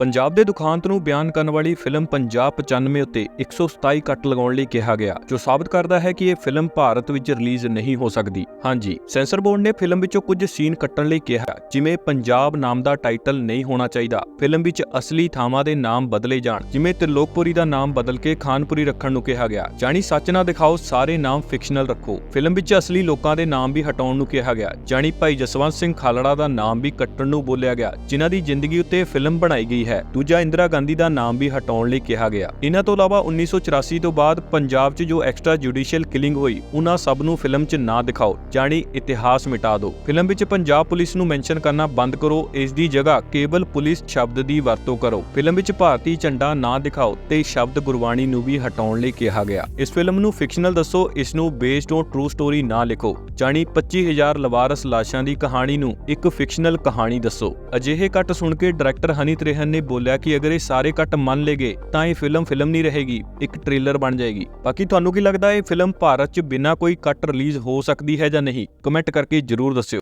ਪੰਜਾਬ ਦੇ ਦੁਖਾਂਤ ਨੂੰ ਬਿਆਨ ਕਰਨ ਵਾਲੀ ਫਿਲਮ ਪੰਜਾਬ 95 ਉੱਤੇ 127 ਕੱਟ ਲਗਾਉਣ ਲਈ ਕਿਹਾ ਗਿਆ, ਜੋ ਸਾਬਤ ਕਰਦਾ ਹੈ ਕਿ ਇਹ ਫਿਲਮ ਭਾਰਤ ਵਿੱਚ ਰਿਲੀਜ਼ ਨਹੀਂ ਹੋ ਸਕਦੀ। ਹਾਂਜੀ, ਸੈਂਸਰ ਬੋਰਡ ਨੇ ਫਿਲਮ ਵਿੱਚੋਂ ਕੁਝ ਸੀਨ ਕੱਟਣ ਲਈ ਕਿਹਾ, ਜਿਵੇਂ ਪੰਜਾਬ ਨਾਮ ਦਾ ਟਾਈਟਲ ਨਹੀਂ ਹੋਣਾ ਚਾਹੀਦਾ, ਫਿਲਮ ਵਿੱਚ ਅਸਲੀ ਥਾਵਾਂ ਦੇ ਨਾਮ ਬਦਲੇ ਜਾਣ, ਜਿਵੇਂ ਤਿਲੋਕਪੁਰੀ ਦਾ ਨਾਮ ਬਦਲ ਕੇ ਖਾਨਪੁਰੀ ਰੱਖਣ ਨੂੰ ਕਿਹਾ ਗਿਆ। ਜਾਣੀ ਸੱਚ ਨਾ ਦਿਖਾਓ, ਸਾਰੇ ਨਾਮ ਫਿਕਸ਼ਨਲ ਰੱਖੋ। ਫਿਲਮ ਵਿੱਚ ਅਸਲੀ ਲੋਕਾਂ ਦੇ ਨਾਮ ਵੀ ਹਟਾਉਣ ਨੂੰ ਕਿਹਾ ਗਿਆ, ਜਾਣੀ ਭਾਈ ਜਸਵੰਤ ਸਿੰਘ ਖਾਲੜਾ ਦਾ ਨਾਮ ਵੀ ਕੱਟਣ ਨੂੰ ਬੋਲਿਆ ਗਿਆ, ਜਿਨ੍ਹਾਂ ਦੀ ਜ਼ਿੰਦਗੀ ਉੱਤੇ ਫਿਲਮ ਬਣਾਈ ਗਈ ਹੈ। ਦੂਜਾ ਇੰਦਰਾ ਗਾਂਧੀ ਦਾ ਨਾਮ ਵੀ ਹਟਾਉਣ ਲਈ ਕਿਹਾ ਗਿਆ। ਇਹਨਾਂ ਤੋਂ ਇਲਾਵਾ 1984 ਤੋਂ ਬਾਅਦ ਪੰਜਾਬ 'ਚ ਜੋ ਐਕਸਟਰਾ ਜੁਡੀਸ਼ੀਅਲ ਕਿਲਿੰਗ ਹੋਈ, ਉਹਨਾਂ ਸਭ ਨੂੰ ਫਿਲਮ 'ਚ ਨਾ ਦਿਖਾਓ, ਜਾਣੀ ਇਤਿਹਾਸ ਮਿਟਾ ਦਿਓ। ਫਿਲਮ ਵਿੱਚ ਪੰਜਾਬ ਪੁਲਿਸ ਨੂੰ ਮੈਂਸ਼ਨ ਕਰਨਾ ਬੰਦ ਕਰੋ, ਇਸ ਦੀ ਜਗ੍ਹਾ ਕੇਵਲ ਪੁਲਿਸ ਸ਼ਬਦ ਦੀ ਵਰਤੋਂ ਕਰੋ। ਫਿਲਮ ਵਿੱਚ ਭਾਰਤੀ ਝੰਡਾ ਨਾ ਦਿਖਾਓ ਤੇ ਸ਼ਬਦ ਗੁਰਬਾਣੀ ਨੂੰ ਵੀ ਹਟਾਉਣ ਲਈ ਕਿਹਾ ਗਿਆ। ਇਸ ਫਿਲਮ ਨੂੰ ਫਿਕਸ਼ਨਲ ਦੱਸੋ, ਇਸ ਨੂੰ ਬੇਸਡ ਔਨ ਟਰੂ ਸਟੋਰੀ ਨਾ ਲਿਖੋ, ਜਾਣੀ 25000 ਲਵਾਰਸ ਲਾਸ਼ਾਂ ਦੀ ਕਹਾਣੀ ਨੂੰ ਇੱਕ ਫਿਕਸ਼ਨਲ ਕਹਾਣੀ ਦੱਸੋ। ਅਜਿਹੇ ਕੱਟ ਸੁਣ ਕੇ ਡਾਇਰੈਕਟਰ ਹਨੀ ਤ੍ਰੇਹਨ ਨੇ ਬੋਲਿਆ ਕਿ ਅਗਰ ਇਹ ਸਾਰੇ ਕੱਟ ਮੰਨ ਲੇਗੇ ਤਾਂ ਇਹ ਫਿਲਮ ਫਿਲਮ ਨਹੀਂ ਰਹੇਗੀ, ਇੱਕ ਟ੍ਰੇਲਰ ਬਣ ਜਾਏਗੀ। ਬਾਕੀ ਤੁਹਾਨੂੰ ਕੀ ਲੱਗਦਾ, ਇਹ ਫਿਲਮ ਭਾਰਤ 'ਚ ਬਿਨਾਂ ਕੋਈ ਕੱਟ ਰਿਲੀਜ਼ ਹੋ ਸਕਦੀ ਹੈ ਜਾਂ ਨਹੀਂ? ਕਮੈਂਟ ਕਰਕੇ ਜਰੂਰ ਦੱਸਿਓ।